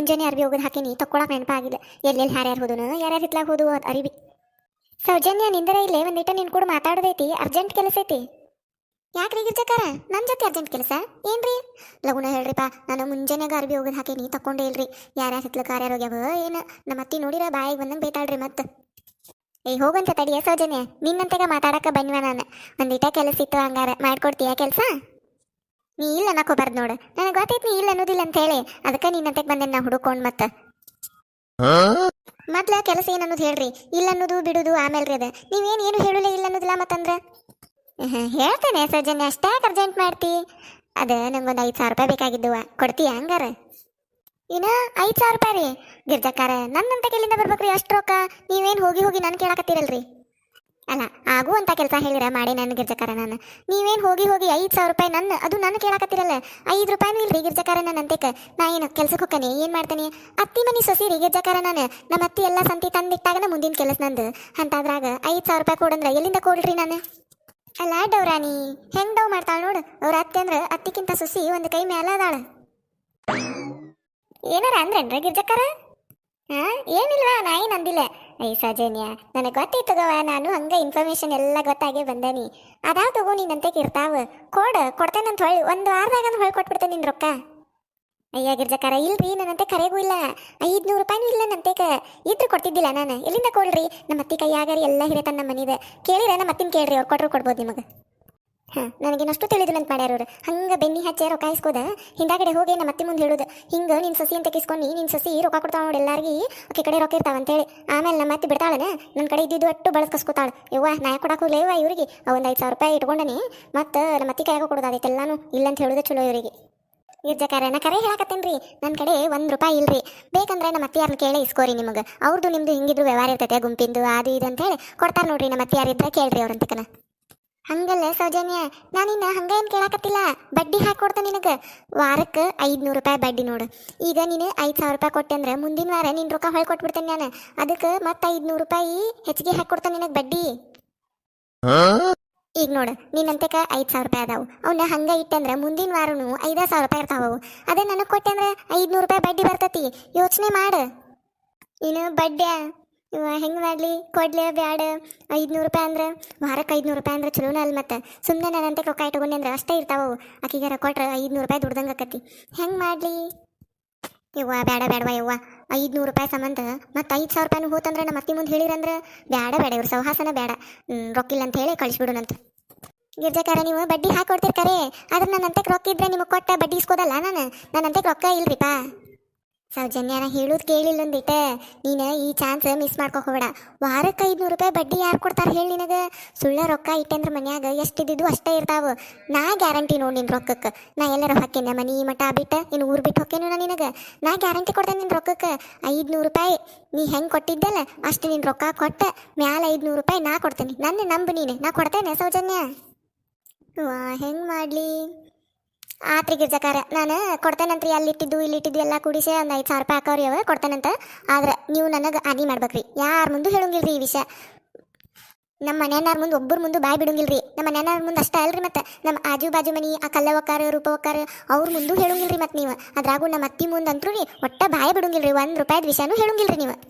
ಮುಂಜಾನೆ ಅರ್ಬಿ ಹೋಗೋದು ಹಾಕಿನಿ, ತಕ್ಕೊಳಕ್ ನೆನಪಾಗಿಲ್ಲ ಎಲ್ಲೆಲ್ಲಿ ಯಾರ್ಯಾರು ಹೋದನು, ಯಾರ್ಯಾರು ಹಿತ್ಲಾಗ ಹೋದು ಅದು ಅರಿವಿ. ಸೌಜನ್ಯ, ನಿಂದರ ಇಲ್ಲೇ ಒಂದಿಟ ನಿನ್ ಕೂಡ ಮಾತಾಡೋದೈತಿ, ಅರ್ಜೆಂಟ್ ಕೆಲಸ ಐತಿ. ಯಾಕ್ರಿ ಗಿರ್ಜಕಾರ? ನನ್ನ ಜೊತೆ ಅರ್ಜೆಂಟ್ ಕೆಲಸ? ಏನ್ರಿ? ಲಗುನ ಹೇಳ್ರಿಪ್ಪ ನಾನು ಮುಂಜಾನೆಗ ಅರ್ಬಿ ಹೋಗೋದು ಹಾಕಿನಿ ತಕೊಂಡೇ ಇಲ್ರಿ. ಯಾರ್ಯಾರು ಹಿತ್ಲಕ್ಕೆ ಯಾರ್ಯಾರು ಹೋಗ್ಯಾವ, ಏನು? ನಮ್ಮ ಅತ್ತಿ ನೋಡಿರ ಬಾಯಿಗೆ ಬಂದಂಗೆ ಬೇತಾಳ್ರಿ ಮತ್ತೆ. ಏಯ್ ಹೋಗಂತ ತಡಿಯ ಸೌಜನ್ಯ, ನಿನ್ನಂತೆಗ ಮಾತಾಡಕ ಬನ್ನಿವ ನಾನು. ಒಂದಿಟ ಕೆಲಸ ಇತ್ತು ಹಂಗಾರ, ಮಾಡ್ಕೊಡ್ತೀಯ ಕೆಲಸ? ನೀ ಇಲ್ಲ ಅನ್ನಕೋಬಾರ್ದು ನೋಡು. ನನಗೆ ಗೊತ್ತೈತಿ ನೀ ಇಲ್ಲ ಅನ್ನೋದಿಲ್ಲ ಅಂತ ಹೇಳಿ. ಅದಕ್ಕೆ ನಿನ್ನಂತೆಗೆ ಬಂದೆ ನಾ ಹುಡುಕೊಂಡ್ ಮತ್ತೆ. ಮೊದ್ಲ ಕೆಲಸ ಏನು ಅನ್ನೋದು ಹೇಳ್ರಿ. ಇಲ್ಲ ಅನ್ನೋದು, ಬಿಡುದು ಆಮೇಲೆ ರೀ ಅದ. ನೀವೇನ್ ಏನು ಹೇಳಲೇ ಇಲ್ಲ ಅನ್ನೋದಿಲ್ಲ ಮತ್ತಂದ್ರ? ಹೇಳ್ತೇನೆ ಸೌಜನ್ಯ ಅಷ್ಟೇ ಅರ್ಜೆಂಟ್ ಮಾಡ್ತಿ. ಅದ ನಂಗೊಂದು ಐದು ಸಾವಿರ ರೂಪಾಯಿ ಬೇಕಾಗಿದ್ದುವ. ಕೊಡ್ತೀಯ ಹಂಗಾರ? ಇನ್ನ ಐದು ಸಾವಿರ ರೂಪಾಯಿ ರೀ. ಗಿರ್ಜಕ್ಕಾರ, ನನ್ನಂತ ಕೆಲಿಂದ ಬರ್ಬೇಕ್ರಿ ಅಷ್ಟು ರೊಕ್ಕ. ನೀವೇನು ಹೋಗಿ ಹೋಗಿ ನಾನು ಕೇಳಕತ್ತೀರಲ್ರಿ. ಅಲ್ಲ ಆಗುವಂತ ಕೆಲಸ ಹೇಳಿರ ಮಾಡಿ ನನ್ನ ಗಿರ್ಜಕಾರ ನಾನು ನೀವೇನು ಹೋಗಿ ಹೋಗಿ ಐದು ಸಾವಿರ ರೂಪಾಯಿ ನನ್ನ, ಅದು ನನ್ನ ಕೇಳಾಕತ್ತಿರಲ್ಲ. ಐದು ರೂಪಾಯಿನೂ ಇಲ್ರಿ ಗಿರ್ಜಕಾರ ನಾನು ಅಂತೇಕ ನಾ ಏನು ಕೆಲ್ಸಕ್ಕೆ ಹೋಗ್ತಾನೆ ಏನು ಮಾಡ್ತಾನೆ? ಅತ್ತಿ ಮನೆ ಸೊಸಿ ರೀ ನಾನು. ನಮ್ಮ ಅತ್ತಿ ಎಲ್ಲ ಸಂತಿ ತಂದಿಟ್ಟಾಗನ ಮುಂದಿನ ಕೆಲಸ ನಂದು. ಅಂತಾದ್ರಾಗ ಐದು ಸಾವಿರ ರೂಪಾಯಿ ಕೊಡಂದ್ರ ಎಲ್ಲಿಂದ ಕೊಡ್ರಿ ನಾನು? ಅಲ್ಲ, ಡೌರಾಣಿ, ಹೆಂಗೆ ಡವ್ ಮಾಡ್ತಾಳ ನೋಡು. ಅವ್ರ ಅತ್ತೆ ಅಂದ್ರ ಅತ್ತಿಕ್ಕಿಂತ ಸೊಸಿ ಒಂದು ಕೈ ಮೇಲೆ ಅದಾಳ. ಏನಾರ ಅಂದ್ರೇನ್ರ ಗಿರ್ಜಕ್ಕಾರ ಹಾ, ಏನಿಲ್ವಾ ನಾ ಏನು ಐ ಸಜನ್ಯ, ನನಗೆ ಗೊತ್ತಿತ್ತು ತಗೋವ ನಾನು ಹಂಗೆ ಇನ್ಫಾರ್ಮೇಶನ್ ಎಲ್ಲ ಗೊತ್ತಾಗಿ ಬಂದಾನಿ. ಅದಾವ ತಗೋ ನೀನಂತೆ ಇರ್ತಾವ ಕೊಡ ಕೊಡ್ತೇನಂತ ಹೊಳ್ಳಿ ಒಂದು ವಾರದಾಗ ಹೊಳ್ಳಿ ಕೊಟ್ಬಿಡ್ತೇನೆ ನಿನ್ ರೊಕ್ಕ. ಅಯ್ಯ, ಗಿರ್ಜಕಾರ, ಇಲ್ರಿ ನನ್ನಂತೆ ಕರೆಗೂ ಇಲ್ಲ. ಐದ್ನೂರು ರೂಪಾಯಿನೂ ಇಲ್ಲ ನಂತೆ ಇದ್ರು ಕೊಡ್ತಿದ್ದಿಲ್ಲ ನಾನು. ಎಲ್ಲಿಂದ ಕೊಡ್ರಿ? ನಮ್ಮ ಅತ್ತಿ ಕೈಯಾಗರಿ, ಎಲ್ಲ ಹಿರೇತನ ನಮ್ಮ ಮನಿದೆ ಕೇಳಿರ ನಮ್ಮ ಅತ್ತಿನ ಕೇಳ್ರಿ, ಅವ್ರು ಕೊಟ್ಟರು ಕೊಡ್ಬೋದು ನಿಮಗೆ. ಹಾಂ ಇನ್ನಷ್ಟು ತಿಳಿದಿಲ್ಲ ಅಂತ ಮಾಡ್ಯಾರ ಅವ್ರು. ಹಂಗೆ ಬೆನ್ನಿ ಹಚ್ಚಿ ರೊಕ್ಕ ಇಸ್ಕೋದ ಹಿಂದಾಗಡೆ ಹೋಗಿ ನಮ್ಮ ಮತ್ತೆ ಮುಂದೆ ಹೇಳೋದು. ಹಿಂಗೆ ನಿನ್ನ ಸಸಿ ಅಂತ ಕಿಸ್ಕೊಂಡು ನಿನ್ನ ಸಸಿ ರೊಕ್ಕ ಕೊಡ್ತಾವ ನೋಡಿ ಎಲ್ಲಾರ್ಗಿ ಓಕೆ ಕಡೆ ರೊಕ್ಕ ಇರ್ತಾವ ಅಂತೇಳಿ. ಆಮೇಲೆ ನಮ್ಮ ಮತ್ತೆ ಬಿಡ್ತಾಳನ ನನ್ನ ಕಡೆ ಇದ್ದಿದ್ದು ಅಟ್ಟು ಬಳಸ್ಕೊಸ್ಕೊತಾಳೆ ಯವ್ವ ನಾ ಕೊಡಕ್ಕೆ ಹೋಗ್ಲೇವ ಇವ್ರಿಗೆ. ಒಂದು ಐದು ಸಾವಿರ ರೂಪಾಯಿ ಇಟ್ಕೊಂಡನಿ, ಮತ್ತು ನಮ್ಮ ಅತ್ತಿ ಕೈಯಾಗ ಕೊಡೋದು ಇಲ್ಲ ಅಂತ ಹೇಳುದು ಚಲೋ ಇವರಿಗೆ. ಇರ್ಜಕಾರ ನಾ ಕರೆ ಹೇಳಕತ್ತೇನ್ರಿ ನನ್ನ ಕಡೆ ಒಂದು ರೂಪಾಯಿ ಇಲ್ರಿ. ಬೇಕಂದ್ರೆ ನಮ್ಮ ಅತ್ತಿಯಾರನ್ನ ಕೇಳಿ ಇಸ್ಕೋರಿ ನಿಮಗೆ. ಅವ್ರದ್ದು ನಿಮ್ಮದು ಹಿಂಗಿದ್ರು ವ್ಯವಹಾರ ಇರ್ತೈತೆ, ಗುಂಪಿಂದು, ಅದು ಇದು ಅಂತ ಹೇಳಿ ಕೊಡ್ತಾರೆ ನೋಡ್ರಿ ನಮ್ಮ ಅತ್ತಿಯಾರಿದ್ರೆ ಕೇಳ್ರಿ ಅವ್ರಂತಕನ. ಹಂಗಲ್ಲ ಸೌಜನ್ಯ ನಾನಿನ್ನ ಹಂಗ ಏನು ಕೇಳಾಕತ್ತಿಲ್ಲ? ಬಡ್ಡಿ ಹಾಕಿ ಕೊಡ್ತೇನೆ ನಿನಗೆ. ವಾರಕ್ಕೆ ಐದುನೂರು ರೂಪಾಯಿ ಬಡ್ಡಿ ನೋಡು. ಈಗ ನೀನು ಐದು ಸಾವಿರ ರೂಪಾಯಿ ಕೊಟ್ಟೆ ಅಂದ್ರೆ ಮುಂದಿನ ವಾರ ನಿನ್ನ ರೊಕ್ಕ ಹೊಳ್ ಕೊಟ್ಬಿಡ್ತೇನೆ ನಾನು. ಅದಕ್ಕೆ ಮತ್ತೆ ಐದುನೂರು ರೂಪಾಯಿ ಹೆಚ್ಚಿಗೆ ಹಾಕಿ ಕೊಡ್ತೇನೆ ನಿನಗೆ ಬಡ್ಡಿ? ಈಗ ನೋಡು ನಿನ್ನಂತೆಕ ಐದು ಸಾವಿರ ರೂಪಾಯಿ ಅದಾವು. ಅವನ್ನ ಹಂಗೆ ಇಟ್ಟಂದ್ರೆ ಮುಂದಿನ ವಾರನು ಐದು ಸಾವಿರ ರೂಪಾಯಿ ಇರ್ತಾವ ಅದೇ ನನಗೆ ಕೊಟ್ಟೆ ಅಂದ್ರೆ ಐದುನೂರು ರೂಪಾಯಿ ಬಡ್ಡಿ ಬರ್ತತಿ. ಯೋಚನೆ ಮಾಡು. ಇನ್ನು ಬಡ್ಡ್ಯಾ? ಹೆಂಗೆ ಮಾಡಲಿ? ಕೊಡ್ಲಿ ಬ್ಯಾಡ. ಐದುನೂರು ರೂಪಾಯಿ ಅಂದ್ರೆ ವಾರಕ್ಕೆ ಐದುನೂರು ರೂಪಾಯಿ ಅಂದ್ರೆ ಚಲೋನ ಅಲ್ಲ ಮತ್ತೆ. ಸುಮ್ಮನೆ ನನ್ನಂತೆ ರೊಕ್ಕ ಇಟ್ಕೊಂಡೆ ಅಂದ್ರೆ ಅಷ್ಟೇ ಇರ್ತಾವ ಅವು. ಆಕಿಗಾರ ಕೊಟ್ರೆ ಐದುನೂರು ರೂಪಾಯಿ ದುಡ್ದಂಗೆ ಆಕತಿ. ಹೆಂಗೆ ಮಾಡಲಿ? ಯವ್ವ ಬೇಡ ಬೇಡವಾ ಯವ್ವ. ಐದುನೂರು ರೂಪಾಯಿ ಸಂಬಂಧ ಮತ್ತು ಐದು ಸಾವಿರ ರೂಪಾಯಿನೂ ಹೋತಂದ್ರೆ ನಮ್ಮ ಅತ್ತಿ ಮುಂದೆ ಹೇಳಿರಂದ್ರೆ ಬೇಡ ಬೇಡ ಇವ್ರ ಸೌಹಾಸನ ಬೇಡ ರೊಕ್ಕಿಲ್ಲ ಅಂತ ಹೇಳಿ ಕಳಿಸ್ಬಿಡೋಣಂತ ಗಿರ್ಜಕಾರ ನೀವು ಬಡ್ಡಿ ಹಾಕಿ ಕೊಡ್ತಿರ್ತಾರೆ ಆದ್ರೆ ನನ್ನ ರೊಕ್ಕ ಇದ್ರೆ ನಿಮಗೆ ಕೊಟ್ಟ ಬಡ್ಡಿ ಇಸ್ಕೋದಲ್ಲ ನಾನು? ನನ್ನ ಅಂತಕ್ಕೆ ರೊಕ್ಕ ಇಲ್ರಿಪ್ಪ ಸೌಜನ್ಯ, ನಾ ಹೇಳೋದು ಕೇಳಿಲ್ಲ ಒಂದಿಟ ನೀನು ಈ ಚಾನ್ಸ್ ಮಿಸ್ ಹೋಗಬೇಡ. ವಾರಕ್ಕೆ ಐದುನೂರು ರೂಪಾಯಿ ಬಡ್ಡಿ ಯಾರು ಕೊಡ್ತಾರೆ ಹೇಳಿ ನಿನಗೆ? ಸುಳ್ಳ ರೊಕ್ಕ ಇಟ್ಟಂದ್ರೆ ಮನ್ಯಾಗ ಎಷ್ಟಿದ್ದು ಅಷ್ಟೇ ಇರ್ತಾವೆ. ನಾ ಗ್ಯಾರಂಟಿ ನೋಡಿ ನಿನ್ನ ರೊಕ್ಕಕ್ಕೆ ನಾ ಎಲ್ಲರ ಹಾಕೇನೆ ಮನಿ ಮಠ ಬಿಟ್ಟು, ಇನ್ನು ಊರು ಬಿಟ್ಟು ಹೊಕ್ಕೇನು ನಾ ನಿನಗೆ? ನಾ ಗ್ಯಾರಂಟಿ ಕೊಡ್ತೇನೆ ನಿನ್ನ ರೊಕ್ಕಕ್ಕೆ ಐದುನೂರು ರೂಪಾಯಿ ನೀ ಹೆಂಗೆ ಕೊಟ್ಟಿದ್ದಲ್ಲ, ಅಷ್ಟು ನಿನ್ನ ರೊಕ್ಕ ಕೊಟ್ಟ ಮ್ಯಾಲ ಐದುನೂರು ರೂಪಾಯಿ ನಾ ಕೊಡ್ತೇನೆ. ನನ್ನ ನಂಬು ನೀನು. ನಾ ಕೊಡ್ತೇನೆ ಸೌಜನ್ಯ? ವಾ, ಹೆಂಗೆ ಮಾಡಲಿ? ಆತ್ರಿ ಗಿರ್ಜಕಾರ ನಾನು ಕೊಡ್ತೇನಂತ್ರಿ, ಅಲ್ಲಿಟ್ಟಿದ್ದು, ಇಲ್ಲಿಟ್ಟಿದ್ದು ಎಲ್ಲ ಕೂಡಿಸಿ ಒಂದು ಐದು ಸಾವಿರ ರೂಪಾಯಿ ಹಾಕೋರಿ ಅವ ಕೊಡ್ತೇನಂತ. ಆದ್ರೆ ನೀವು ನನಗೆ ಹಾನಿ ಮಾಡ್ಬೇಕ್ರಿ. ಯಾರ ಮುಂದೆ ಹೇಳಂಗಿಲ್ರಿ ಈ ವಿಷಯ. ನಮ್ಮ ಮನೆಯನ್ನಾರ ಮುಂದೆ ಒಬ್ಬರ ಮುಂದೆ ಬಾಯ್ ರೀ ನಮ್ಮ ಮನೆಯನ್ನಾರ ಮುಂದೆ ಅಷ್ಟೇ ಅಲ್ರಿ ಮತ್ತೆ ನಮ್ಮ ಆಜು ಬಾಜು ಮನಿ, ಆ ಕಲ್ಲವಕ್ಕಾರ ರೂಪವಕ್ಕಾರ ಅವ್ರ ಮುಂದೂ ಹೇಳೋಂಗಿಲ್ರಿ ಮತ್ತೆ ನೀವು. ಅದ್ರಾಗೂ ನಮ್ಮ ಅತ್ತಿ ಮುಂದೆ ಅಂತೂ ರೀ, ಒಟ್ಟ ಬಾಯ್ ಬಿಡೋಂಗಿಲ್ರಿ, ಒಂದು ರೂಪಾಯಿದ ವಿಷಯನೂ ಹೇಳೋಂಗಿಲ್ರಿ ನೀವು.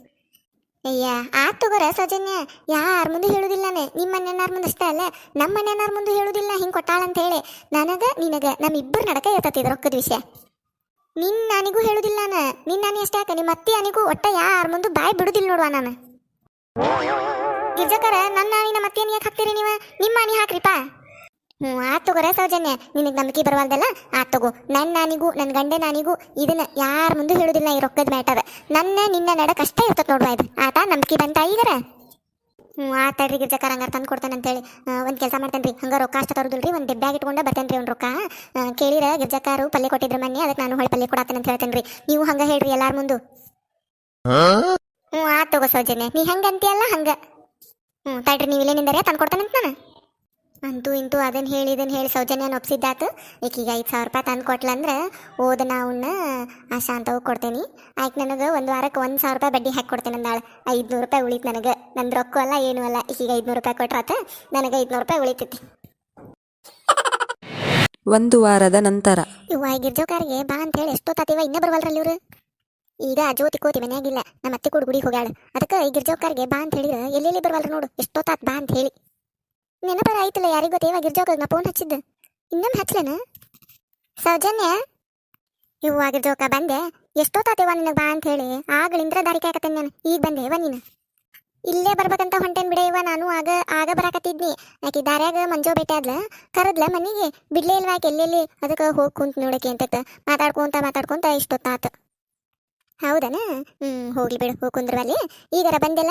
ಅಯ್ಯ, ಆತ್ ತಗೋರ ಸೌಜನ್ಯ. ಯಾರ ಮುಂದೆ ಹೇಳುದಿಲ್ಲ ನಾನು ನಿಮ್ಮ ಮನೆಯನ್ನಾರ ಮುಂದೆ ಅಷ್ಟೇ ಅಲ್ಲ? ನಮ್ಮ ಮನೆಯನ್ನಾರ ಮುಂದೆ ಹೇಳುದಿಲ್ಲ, ಹಿಂಗೆ ಕೊಟ್ಟಾಳ ಅಂತ ಹೇಳಿ. ನನಗ, ನಿನಗ ನಮ್ಮಿಬ್ಬರು ನಡಕ ಇರ್ತತಿ ರೊಕ್ಕದ ವಿಷಯ. ನಿನ್ ನಾನಿಗೂ ಹೇಳುದಿಲ್ಲ ನಾನು ನಿನ್ನ ನಾನಿ ಅಷ್ಟೇ ಯಾಕೆ? ನಿಮ್ಮ ಅತ್ತಿ ಅನಿಗೂ ಒಟ್ಟ ಯಾರ ಮುಂದೆ ಬಾಯಿ ಬಿಡುದಿಲ್ಲ ನೋಡುವ ನಾನು. ಗಿರ್ಜಕರ ನನ್ನ ನಿನ್ನ ಮತ್ತೆ ಯಾಕೆ ಹಾಕ್ತೀರಿ ನೀವು? ನಿಮ್ಮ ಅನಿ ಹಾಕ್ರಿಪ್ಪ ಹ್ಞೂ ಆತ್ ತಗೋರ ಸೌಜನ್ಯ. ನಿನಗೆ ನಂಬಿಕೆ ಬರವಲ್ದಲ್ಲ ಆತ್ ತಗೋ. ನನ್ನ ನಾನಿಗೂ ನನ್ನ ಗಂಡೆ ನಾನಿಗೂ ಇದನ್ನ ಯಾರ ಮುಂದೆ ಹೇಳುದಿಲ್ಲ ಈ ರೊಕ್ಕದ ಮ್ಯಾಟರ್. ನನ್ನ ನಿನ್ನ ನಡಕ್ ಅಷ್ಟೇ ಇರ್ತದೆ ನೋಡುವ ಇದು ಆತ ನಂಬಿಕೆ ಬಂತ ಈಗರ? ಹ್ಞೂ ತಡ್ರಿ ಗಿರ್ಜಕಾರ ಹಂಗಾರೆ ತಂದು ಕೊಡ್ತಾನೆ ಅಂತೇಳಿ. ಒಂದು ಕೆಲಸ ಮಾಡ್ತಾನೆ ರೀ. ರೊಕ್ಕ ಅಷ್ಟು ತರೋದಿಲ್ರಿ ಒಂದು ಡೆಬ್ಬ್ಯಾಗ್ ಇಟ್ಕೊಂಡು ಬರ್ತೇನೆ ರೀ ಅವ್ನು ರೊಕ್ಕ. ಆ, ಕೇಳಿರ ಗಿರ್ಜಕಾರು ಪಲ್ಯ ಕೊಟ್ಟಿದ್ರು ಮೊನ್ನೆ ಅದಕ್ಕೆ ನಾನು ಹೊಳೆ ಪಲ್ಯ ಕೊಡತ್ತೇನೆ ಅಂತ ಹೇಳ್ತೇನೆ ರೀ. ನೀವು ಹಂಗೆ ಹೇಳ್ರಿ ಎಲ್ಲಾರ ಮುಂದೆ. ಹ್ಞೂ ಆತ್ ತಗೋ ಸೌಜನ್ಯ. ನೀ ಹೆಂಗೆ ಅಂತೀಯಲ್ಲ ಹಂಗೆ. ಹ್ಞೂ ತಡ್ರಿ ನೀವು ಇಲ್ಲೇನಿಂದರೆ ತಂದು ಕೊಡ್ತಾನಂತ ನಾನು. ಅಂತೂ ಇಂತೂ ಅದನ್ನ ಹೇಳಿ ಇದನ್ನ ಹೇಳಿ ಸೌಜನ್ಯನ ಒಪ್ಸಿದ್ದಾತು ಈಕೀಗ ಐದು ಸಾವಿರ ರೂಪಾಯಿ ತಂದು ಕೊಟ್ಲಂದ್ರೆ ಓದ ನಾವನ್ನ ಆ ಶಾಂತವು ಕೊಡ್ತೇನೆ. ಆಯ್ತು ನನಗೆ ಒಂದು ವಾರಕ್ಕೆ ಒಂದು ಸಾವಿರ ರೂಪಾಯಿ ಬಡ್ಡಿ ಹಾಕಿ ಕೊಡ್ತೇನೆ ಅಂದಾಳೆ. ಐದುನೂರು ರೂಪಾಯಿ ಉಳಿತು ನನಗೆ. ನನ್ನ ರೊಕ್ಕ ಅಲ್ಲ ಏನೂ ಅಲ್ಲ. ಈಗೀಗ ಐದುನೂರು ರೂಪಾಯಿ ಕೊಟ್ರಾತ ನನಗೆ ಐದುನೂರು ರೂಪಾಯಿ ಉಳಿತೈತಿ. ಒಂದು ವಾರದ ನಂತರ. ಇವ ಗಿರ್ಜೋಕಾರಿಗೆ ಬಾ ಅಂತ ಹೇಳಿ ಎಷ್ಟೊತ್ತಾತಿವ? ಇನ್ನೇ ಬರ್ವಲ್ರ ಇವ್ರು? ಈಗ ಜ್ಯೋತಿ ಕೋತಿ ಮನೆಯಾಗಿಲ್ಲ ನಮ್ಮ ಅತ್ತೆ ಕೂಡ ಗುಡಿಗೆ ಹೋಗ್ಯಾಳ. ಅದಕ್ಕೆ ಈ ಗಿರ್ಜೋಕಾರಿಗೆ ಬಾ ಅಂತ ಹೇಳಿದ್ರೆ ಎಲ್ಲೆಲ್ಲಿ ಬರವಲ್ರ ನೋಡು. ಎಷ್ಟೊತ್ತಾತ್ ಬಾ ಅಂತ ಹೇಳಿ. ನೆನಪರ ಆಯ್ತಲ್ಲ ಯಾರಿಗೂ ಗೊತ್ತೇವ ಗಿರ್ಜಾವ್ಕಾಗ ನಾ ಫೋನ್ ಹಚ್ಚಿದ್ದ. ಇನ್ನೊಮ್ಮೆ ಹಚ್ಲೇನ? ಸೌಜನ್ಯ? ಇವು ಆಗಿರ್ಜೋಕ ಬಂದೆ. ಎಷ್ಟೊತ್ತಾತೇವ ನಿನಗೆ ಬಾ ಅಂತ ಹೇಳಿ ಆಗ್ಲಿಂದ್ರ ದಾರಿ ಕಾಯಕತ್ತೇನೆ ನಾನು. ಈಗ ಬಂದೆ ಇವ ನೀನು. ಇಲ್ಲೇ ಬರ್ಬೇಕಂತ ಹೊಂಟೇನ್ ಬಿಡ ಇವ ನಾನು ಆಗ ಆಗ ಬರಾಕತ್ತಿದ್ನಿ. ಆಕಿ ದಾರ್ಯಾಗ ಮಂಜೋ ಭೇಟಿ ಆದ್ಲ. ಕರದ್ಲ ಮನೆಗೆ. ಬಿಡ್ಲೇ ಇಲ್ವಾ ಎಲ್ಲೆಲ್ಲಿ? ಅದಕ್ಕೆ ಹೋಗಿ ಕುಂತ ನೋಡಕ್ಕೆ ಅಂತ ಮಾತಾಡ್ಕೊಂತ ಮಾತಾಡ್ಕೊಂತ ಇಷ್ಟೊತ್ತಾತ. ಹೌದನ? ಹ್ಮ್, ಹೋಗ್ಲಿ ಬಿಡು, ಹೋಗಿ ಕುಂದ್ರವಲ್ಲಿ. ಈಗರ ಬಂದೆಲ್ಲ?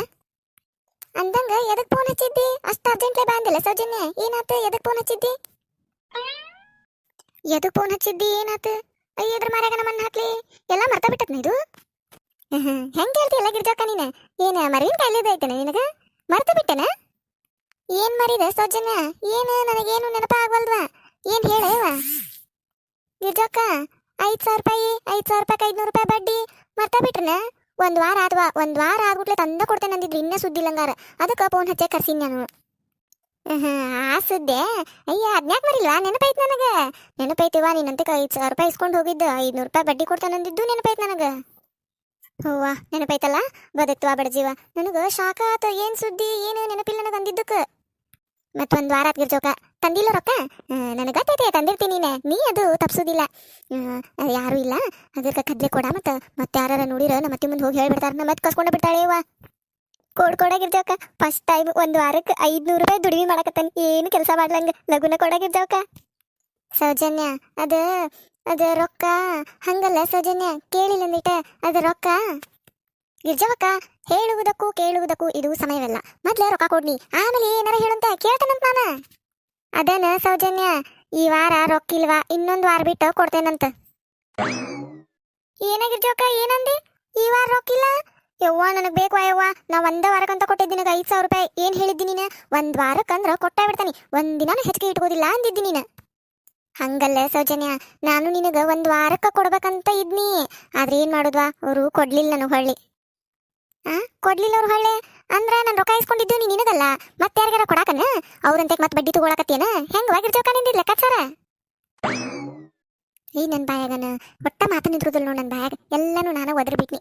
ಅಂದಂಗ ಎದಕ್ ಫೋನ್ ಹಚ್ಚಿದ್ದಿ? ಅಷ್ಟ ಅರ್ಜೆಂಟ್ಲೆ ಬಂದಿಲ್ಲ ಸೌಜನ್ಯ. ಏನಾತ? ಎದಕ್ ಫೋನ್ ಹಚ್ಚಿದ್ದಿ? ಎದಕ್ ಫೋನ್ ಹಚ್ಚಿದ್ದಿ? ಏನಾತ? ಅಯ್ಯ ಇದ್ರ ಮಾರ್ಯಾಗ ನಮ್ಮನ್ನ ಹಾಕ್ಲಿ. ಎಲ್ಲ ಮರ್ತ ಬಿಟ್ಟತ್ ಇದು? ಹೆಂಗ್ ಕೇಳ್ತಿಯಲ್ಲ ಗಿರ್ಜಕ್ಕ ನೀನ? ಏನ ಮರಿನ ಕಾಯಿಲೆದ ಐತೇನೆ ನಿನಗ? ಮರ್ತ ಬಿಟ್ಟೆನ? ಏನ್ ಮರಿದ ಸೌಜನ್ಯ? ಏನ ನನಗೇನು ನೆನಪ ಆಗವಲ್ವಾ ಏನ್ ಹೇಳವ ಗಿರ್ಜಕ್ಕ ಐದ್ ಸಾವಿರ ರೂಪಾಯಿ ಐದ್ ಸಾವಿರ ರೂಪಾಯಿ ಐದ್ನೂರು ರೂಪಾಯಿ ಬಡ್ಡಿ ಮರ್ತ ಬಿಟ್ರನ? ಒಂದ್ ವಾರ ಆದ್ವಾ ಒಂದ್ ವಾರ ಆಗ್ಬಿಟ್ಲೆ ತಂದ ಕೊಡ್ತೇನೆ ಅಂದಿದ್ರು, ಇನ್ನೂ ಸುದ್ದಿ ಇಲ್ಲಂಗಾರ ಅದಕ್ಕೆ ಫೋನ್ ಹಚ್ಚೆ ಕರ್ಸಿನ್ ನಾನು. ಆ ಸುದ್ದೆ? ಅಯ್ಯ, ಅದ್ನ್ಯಾಕ್ ಮರಿಲ್ವಾ? ನೆನಪೈತ್ ನನಗ. ನೆನಪೈತಿವ ನೀನಂತೆ ಐದ್ ಸಾವಿರ ರೂಪಾಯಿ ಇಸ್ಕೊಂಡು ಹೋಗಿದ್ದ. ಐದ್ನೂರು ರೂಪಾಯಿ ಬಡ್ಡಿ ಕೊಡ್ತಾನಂದಿದ್ದು ನೆನಪೈತ್ ನನಗ. ಹೂವ ನೆನಪೈತಲ್ಲ ಬದುಕ್ತವಾ ಬಡಜೀವ ನನಗ ಶಾಖ ಆತ, ಏನ್ ಸುದ್ದಿ, ಏನು ನೆನಪಿಲ್ಲ ನನಗ ಅಂದಿದ್ದಕ್ಕ. ಮತ್ತೊಂದ್ ವಾರ ಗಿರ್ಜೋಕ. ತಂದಿಲ್ಲ ರೊಕ್ಕ? ನನಗೆ ಗೊತ್ತೈತೆ, ತಂದಿರ್ತೀನಿ. ನೀ ಅದು ತಪ್ಸೋದಿಲ್ಲ. ಯಾರು ಇಲ್ಲ. ಅದಕ್ಕೆ ಕದ್ಲೆ ಕೊಡ ಮತ್ತ. ಮತ್ತೆ ಯಾರು ನೋಡಿರ ನಮ್ಮ ಅತ್ತೆ ಮುಂದೆ ಹೋಗಿ ಹೇಳ್ಬಿಡ್ತಾರ. ನಮ್ಮ ಮತ್ತೆ ಕಸ್ಕೊಂಡು ಬಿಡ್ತಾಳೆ ಇವ. ಕೋಡ್ ಫಸ್ಟ್ ಟೈಮ್ ಒಂದು ವಾರಕ್ಕೆ ಐದ್ನೂರು ರೂಪಾಯಿ ದುಡಿಮೆ ಮಾಡಕತ್ತಾನೆ. ಏನು ಕೆಲಸ ಮಾಡ್ಲಂಗ. ಲಗುನ ಕೊಡಾಗಿರ್ಜೋಕ ಸೌಜನ್ಯ, ಅದ ಅದ ರೊಕ್ಕ. ಹಂಗಲ್ಲ ಸೌಜನ್ಯ, ಕೇಳಿಲ್ಲ ಅಂದಿಟ ಅದ ರೊಕ್ಕ. ಗಿರ್ಜವಕ್ಕ ಹೇಳುವುದಕ್ಕೂ ಕೇಳುವುದಕ್ಕೂ ಇದು ಸಮಯವಲ್ಲ. ಮೊದ್ಲ ರೊಕ್ಕ ಕೊಡ್ನಿ. ಆಮೇಲೆ ಏನಾರ ಹೇಳಂತ ಕೇಳ್ತಾನಂತ ನಾನ. ಅದನ ಸೌಜನ್ಯ, ಈ ವಾರ ರೊಕ್ಕಿಲ್ವಾ ಇನ್ನೊಂದ್ ವಾರ ಬಿಟ್ಟು ಕೊಡ್ತೇನಂತ. ಏನಾಗಿರ್ಜವಕ್ಕ ಏನಂದಿ? ಈ ವಾರ ರೊಕ್ಕ ಯವ್ವ, ನನಗ್ ಬೇಕು ಯವ್ವ. ನಾ ಒಂದ ವಾರಕ್ಕಂತ ಕೊಟ್ಟಿದ್ದೀನಿ ನಿನಗೆ ಐದ್ ಸಾವಿರ ರೂಪಾಯಿ. ಏನ್ ಹೇಳಿದ್ದಿ ನೀನು? ಒಂದ್ ವಾರಕ್ಕಂದ್ರ ಕೊಟ್ಟ ಬಿಡ್ತಾನಿ. ಒಂದ್ ದಿನಾನು ಹೆಚ್ಚಿಗೆ ಇಟ್ಕೋದಿಲ್ಲ ಅಂದಿದ್ದಿ ನೀನು. ಹಂಗಲ್ಲ ಸೌಜನ್ಯ. ನಾನು ನಿನಗ ಒಂದ್ ವಾರಕ್ಕ ಕೊಡ್ಬೇಕಂತ ಇದ್ನಿ. ಆದ್ರೆ ಏನ್ ಮಾಡುದ್ವಾ? ಅವರು ಕೊಡ್ಲಿಲ್ಲ ನನಗ್ ಹೊಳ್ಳಿ. ಆ? ಕೊಡ್ಲಿಲ್ಲ ಅವ್ರು ಹೊಳ್ಳಿ? ಅಂದ್ರ ನಾನು ರೊಕ್ಕ ಇಸ್ಕೊಂಡಿದ್ದು ನೀ ನಿನಗಲ್ಲ. ಮತ್ತೆ ಯಾರಿಗಾರ ಕೊಡಾಕನ? ಅವ್ರಂತೆ ಮತ್ತೆ ಬಡ್ಡಿ ತಗೊಳಕತ್ತೇನ ಹೆಂಗ್ ನಿಂದಿಲ್ಲ ಲೆಕ್ಕಾಚಾರ ಈ ನನ್ನ ಬಾಯಾಗನ, ಒಟ್ಟ ಮಾತು ನಿಂತ್ರುದಿಲ್ಲ ನೋಡ್ ನನ್ನ ಬಾಯಾಗ. ಎಲ್ಲಾನು ನಾನು ಒದರ್ಬಿಟ್ನಿ.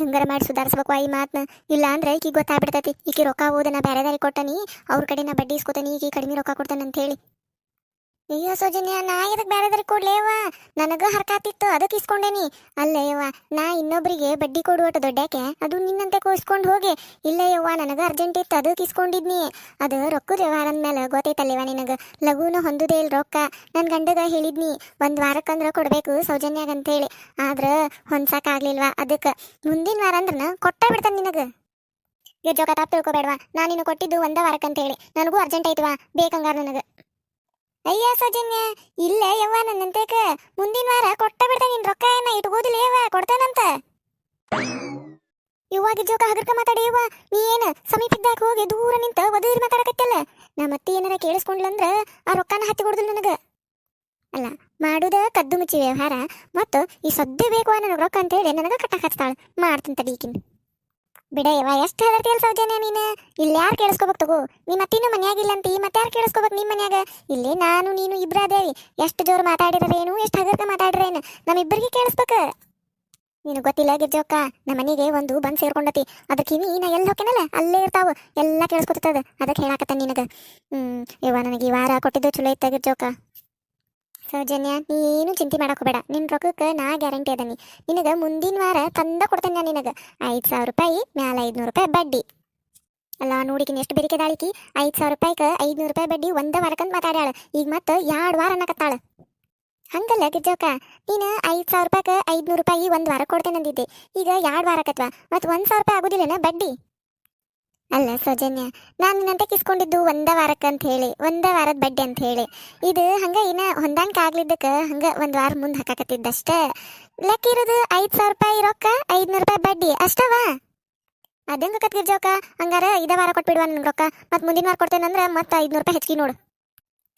ಹೆಂಗಾರ ಮಾಡಿ ಸುಧಾರಿಸ್ಬೇಕು ಈ ಮಾತನ್ನ ಇಲ್ಲ ಅಂದ್ರೆ ಈಕಿ ಗೊತ್ತಾಗ್ಬಿಡ್ತೈತಿ. ಈಕಿ ರೊಕ್ಕ ಓದನ ಬೇರೆ ದಾರಿ ಕೊಟ್ಟನಿ. ಅವ್ರ ಕಡೆ ನಾ ಬಡ್ಡಿ ಇಸ್ಕೊತಾನಿ, ಈಕಿ ಕಡಿಮೆ ರೊಕ್ಕ ಕೊಡ್ತಾನೆ ಅಂತ ಹೇಳಿ ಅಯ್ಯೋ ಸೌಜನ್ಯ, ನಾ ಎದಕ್ ಬೇರೆ ದಾರಿ ಕೊಡ್ಲೇವ ನನಗೂ ಹರ್ಕಾತಿತ್ತು, ಅದಕ್ಕೆ ಇಸ್ಕೊಂಡೇನಿ. ಅಲ್ಲ ಯವ್ವ ನಾ ಇನ್ನೊಬ್ರಿಗೆ ಬಡ್ಡಿ ಕೊಡುವಟ ದೊಡ್ಡಕ್ಕೆ ಅದು ನಿನ್ನಂತೆ ಕೋಸ್ಕೊಂಡು ಹೋಗಿ. ಇಲ್ಲ ಯವ್ವ ನನಗ ಅರ್ಜೆಂಟ್ ಇತ್ತು, ಅದಕ್ಕೆ ಇಸ್ಕೊಂಡಿದ್ನಿ. ಅದು ರೊಕ್ಕದ ವ್ಯವಹಾರ ಅಂದ್ಮೇಲೆ ಗೊತ್ತೈತಲ್ಲವ ನಿನಗ? ಲಘುನ ಹೊಂದುದೇ ಇಲ್ಲ ರೊಕ್ಕ. ನನ್ನ ಗಂಡಗ ಹೇಳಿದ್ನಿ, ಒಂದ್ ವಾರಕ್ಕಂದ್ರ ಕೊಡ್ಬೇಕು ಸೌಜನ್ಯಾಗ ಅಂತೇಳಿ. ಆದ್ರ ಹೊಂದ್ಸಕ್ ಆಗ್ಲಿಲ್ವಾ, ಅದಕ್ಕೆ. ಮುಂದಿನ ವಾರ ಅಂದ್ರನ ಕೊಟ್ಟ ಬಿಡ್ತಾನೆ ನಿನಗ. ಗಿರ್ಜೋಕ ತಾಪ್ ತಿಳ್ಕೊಬೇಡವಾ. ನಾನು ನಿನ್ನ ಕೊಟ್ಟಿದ್ದು ಒಂದ ವಾರಕ್ಕಂತ ಹೇಳಿ ನನಗೂ ಅರ್ಜೆಂಟ್ ಐತವಾ? ಬೇಕಂಗಾರ ನನಗ. ಅಯ್ಯ ಸೌಜನ್ಯ, ಇಲ್ಲ ಯವ್ವ ನನ್ನಂತೇಕ ಮುಂದಿನ ವಾರ ಕೊಟ್ಟ ಬಿಡ್ತ ನಿನ್ ರೊಕ್ಕ ಏನ ಇಟ್ಕೋದಿಲ್ಲ ಯವ್ವ, ಕೊಡ್ತಾನಂತ? ಇವಾಗ ಜೋಕ ಹಗರ್ಕ ಮಾತಾಡಿ ಯವ್ವ. ನೀ ಏನ ಸಮೀಪಿದ್ದಾಗ ಹೋಗಿ ದೂರ ನಿಂತ ವಧುವಿರ್ ಮಾತಾಡಕತ್ತಲ್ಲ? ನಮ್ಮ ಮತ್ತೆ ಏನಾರ ಕೇಳಿಸ್ಕೊಂಡ್ಲಂದ್ರ ಆ ರೊಕ್ಕನ ಹತ್ತಿ ಕೊಡುದಿಲ್ಲ ನನಗ. ಅಲ್ಲ, ಮಾಡುದ ಕದ್ದು ಮುಚ್ಚಿ ವ್ಯವಹಾರ. ಮತ್ತು ಈ ಸದ್ಯ ಬೇಕು ನನಗೆ ರೊಕ್ಕ ಅಂತ ಹೇಳಿ ನನಗ ಕಟ್ಟಾಕ ಹಚ್ತಾಳ. ಮಾಡ್ತೀನಿ ತಡೀಕಿನ್ ಬಿಡ ಯವ್ವ ಎಷ್ಟು ಹೆದರ್ತಿಯಲ್ಲ ಸೌಜನ್ಯ ನೀನು? ಇಲ್ಲಿ ಯಾರು ಕೇಳಿಸ್ಕೋಬೇಕು ತಗೋ? ನಿಮ್ಮ ಅತ್ತಿನೂ ಮನ್ಯಾಗಿಲ್ಲ ಅಂತ ಮತ್ತೆ ಯಾರು ಕೇಳಿಸ್ಕೋಬೇಕು ನಿಮ್ಮ ಮನ್ಯಾಗ? ಇಲ್ಲಿ ನಾನು, ನೀನು ಇಬ್ರ ಅದೇವಿ. ಎಷ್ಟು ಜೋರು ಮಾತಾಡಿರೇನು ಎಷ್ಟು ಹಗರ್ಕ ಮಾತಾಡ್ರೇನು ನಮ್ಮಿಬ್ಬರಿಗೆ ಕೇಳಿಸ್ಬೇಕು. ನೀನು ಗೊತ್ತಿಲ್ಲ ಗಿರ್ಜೋಕಾ ನಮ್ಮ ಮನೆಗೆ ಒಂದು ಬಂದು ಸೇರ್ಕೊಂಡತಿ. ಅದಕ್ಕೆ ನೀನಾ ನಾ ಎಲ್ಲಿ ಹೋಗ್ತೇನಲ್ಲ ಅಲ್ಲೇ ಇರ್ತಾವ. ಎಲ್ಲ ಕೇಳಿಸ್ಕೊತದ. ಅದಕ್ಕೆ ಹೇಳಾಕತ್ತ ನಿನಗೆ. ಹ್ಞೂ ಇವ ನನಗೆ ಈ ವಾರ ಕೊಟ್ಟಿದ್ದು ಚಲೋ ಇತ್ತ ಗಿರ್ಜೋಕ್ಕ ಸೌಜನ್ಯ, ನೀನು ಚಿಂತೆ ಮಾಡಕ್ ಬೇಡ ನಿನ್ ರೊಕ್ಕಕ್ಕೆ ನಾ ಗ್ಯಾರಂಟಿ ಅದನಿ. ನಿನಗೆ ಮುಂದಿನ ವಾರ ತಂದ ಕೊಡ್ತೇನೆ ನಾನು ನಿನಗೆ. ಐದು ಸಾವಿರ ರೂಪಾಯಿ, ಮ್ಯಾಲ ಐದ್ನೂರು ರೂಪಾಯಿ ಬಡ್ಡಿ. ಅಲ್ಲ, ನೋಡಿಕಿನ ಎಷ್ಟು ಬೇಡಿಕೆ ದಾಳಿಕಿ. ಐದು ಸಾವಿರ ರೂಪಾಯಿಗೆ ಐದುನೂರು ರೂಪಾಯಿ ಬಡ್ಡಿ ಒಂದ ವಾರಕ್ಕಂತ ಮಾತಾಡ್ಯಾಳ. ಈಗ ಮತ್ತೆ ಎರಡು ವಾರ ಅನ್ನಕತ್ತಾಳ. ಹಂಗಲ್ಲ ಗಿರ್ಜೋಕ. ನೀನು ಐದು ಸಾವಿರ ರೂಪಾಯಿಗೆ ಐದ್ನೂರು ರೂಪಾಯಿ ಒಂದು ವಾರ ಕೊಡ್ತೇನೆ ಅಂದಿದ್ದೆ ಈಗ ಎರಡು ವಾರಕ್ಕತ್ವ ಮತ್ತೆ ಒಂದು ಸಾವಿರ ರೂಪಾಯಿ ಆಗುದಿಲ್ಲನ ಬಡ್ಡಿ? ಅಲ್ಲ ಸೌಜನ್ಯ, ನಾನು ನಿನ್ನಂತ ಕಿಸ್ಕೊಂಡಿದ್ದು ಒಂದ ವಾರಕ್ಕೆ ಅಂತ ಹೇಳಿ, ಒಂದ ವಾರದ ಬಡ್ಡಿ ಅಂತ ಹೇಳಿ. ಇದು ಹಂಗ ಇನ್ನ ಹೊಂದಾಣಿಕೆ ಆಗ್ಲಿದ್ದಕ್ಕೆ ಹಂಗ ಒಂದು ವಾರ ಮುಂದೆ ಹಾಕಕತ್ತಿದ್ದಷ್ಟೇ. ಲೆಕ್ಕ ಇರೋದು ಐದ್ ಸಾವಿರ ರೂಪಾಯಿ ರೊಕ್ಕ, ಐದುನೂರು ರೂಪಾಯಿ ಬಡ್ಡಿ, ಅಷ್ಟವ? ಅದಂಗ ಕತ್ಗಿರ್ಜೋಕ ಹಂಗಾರ ಇದ ವಾರ ಕೊಟ್ಬಿಡುವ ನನ್ ರೊಕ್ಕ ಮತ್ ಮುಂದಿನ ವಾರ ಕೊಡ್ತೇನಂದ್ರೆ ಮತ್ತೆ ಐದ್ನೂರು ರೂಪಾಯಿ ಹೆಚ್ಚಿಗೆ ನೋಡು.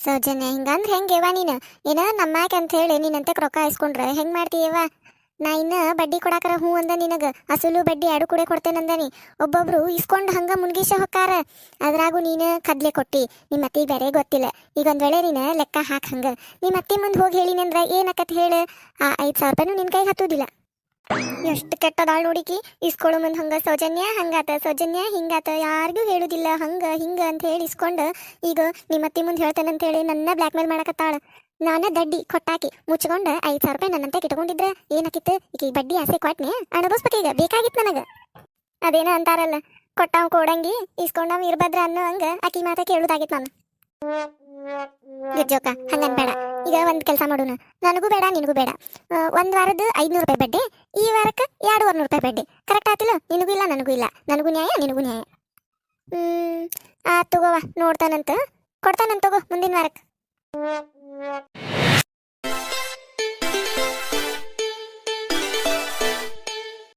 ಸೌಜನ್ಯ, ಹಿಂಗಂದ್ರ ಹೆಂಗೇವಾ ನೀನು? ಏನ ನಮ್ಮಾಕೆ ಅಂತ ಹೇಳಿ ನೀನಂತೆ ರೊಕ್ಕ ಇಸ್ಕೊಂಡ್ರೆ ಹೆಂಗ್ ಮಾಡ್ತೀಯವ ನಾ ಇನ್ನ ಬಡ್ಡಿ ಕೊಡಾಕರ ಹೂ ಅಂದ ನಿನಗ. ಅಸಲು ಬಡ್ಡಿ ಎರಡು ಕೂಡ ಕೊಡ್ತೇನಂದನಿ ಒಬ್ಬೊಬ್ರು ಇಸ್ಕೊಂಡು ಹಂಗ ಮುನ್ಗೀಶ ಹೊಕ್ಕಾರ. ಅದ್ರಾಗೂ ನೀನು ಕದ್ಲೆ ಕೊಟ್ಟಿ. ನಿಮ್ಮ ಅತ್ತಿ ಬೇರೆ ಗೊತ್ತಿಲ್ಲ. ಈಗ ಒಂದ್ ವೇಳೆ ನೀನು ಲೆಕ್ಕ ಹಾಕ್ ಹಂಗ. ನಿಮ್ಮ ಅತ್ತಿ ಮುಂದೆ ಹೋಗಿ ಹೇಳಿನಂದ್ರ ಏನಕ್ಕತ್ ಹೇಳ? ಆ ಐದ್ ಸಾವಿರ ರೂಪಾಯಿನೂ ನಿನ್ ಕೈ ಹತ್ತುದಿಲ್ಲ. ಎಷ್ಟು ಕೆಟ್ಟದಾಳ್ ನೋಡಿಕಿ. ಇಸ್ಕೊಳ್ಳೋ ಮುಂದೆ ಹಂಗ ಸೌಜನ್ಯ, ಹಂಗಾತ ಸೌಜನ್ಯ, ಹಿಂಗಾತ ಯಾರಿಗೂ ಹೇಳುದಿಲ್ಲ. ಹಂಗ, ಹಿಂಗ ಅಂತ ಹೇಳಿ ಇಸ್ಕೊಂಡು ಈಗ ನಿಮ್ಮ ಅತ್ತಿ ಮುಂದೆ ಹೇಳ್ತೇನೆ ಅಂತ ಹೇಳಿ ನನ್ನ ಬ್ಲ್ಯಾಕ್ ಮೇಲ್ ಮಾಡಕತ್ತಾಳ. ನಾನ ದಡ್ಡಿ ಕೊಟ್ಟಾಕಿ ಮುಚ್ಚಕೊಂಡ ಐದ್ ಸಾವಿರ ರೂಪಾಯಿ ನನ್ನಂತ ಇಟ್ಕೊಂಡಿದ್ರ ಏನಾಕಿತ್ತು? ಈಗ ಬಡ್ಡಿ ಆಸೆ ಕೊಟ್ನೆ ಈಗ, ಬೇಕಾಗಿತ್ತು ನನಗ. ಅದೇನ ಅಂತಾರಲ್ಲ, ಕೊಟ್ಟಾವ್ ಕೊಡಂಗಿ ಇಸ್ಕೊಂಡವ್ ಇರ್ಬದ್ರ ಅನ್ನೋ ಹಂಗ ಆಕಿ ಮಾತ ಕೇಳುದಾಗಿತ್ತು ನಾನು. ಗಜ್ಜೋಕ ಹಂಗನ್ ಬೇಡ ಈಗ ಒಂದ್ ಕೆಲಸ ಮಾಡೋಣ. ನನಗೂ ಬೇಡ, ನಿನಗೂ ಬೇಡ. ಒಂದ್ ವಾರದ ಐದ್ನೂರು ರೂಪಾಯಿ ಬಡ್ಡಿ, ಈ ವಾರಕ್ಕೆ ಎರಡೂವರೆ ನೂರು ರೂಪಾಯಿ ಬಡ್ಡಿ. ಕರೆಕ್ಟ್ ಆತಿಲ್ಲ? ನಿನಗೂ ಇಲ್ಲ, ನನಗೂ ಇಲ್ಲ. ನನಗೂ ನ್ಯಾಯ, ನಿನಗೂ ನ್ಯಾಯ. ಹ್ಮ್ ಆ ತಗೋವಾ, ನೋಡ್ತಾನಂತ. ಕೊಡ್ತಾನಂತ ತಗೋ, ಮುಂದಿನ ವಾರಕ್ಕೆ. Yeah, yeah.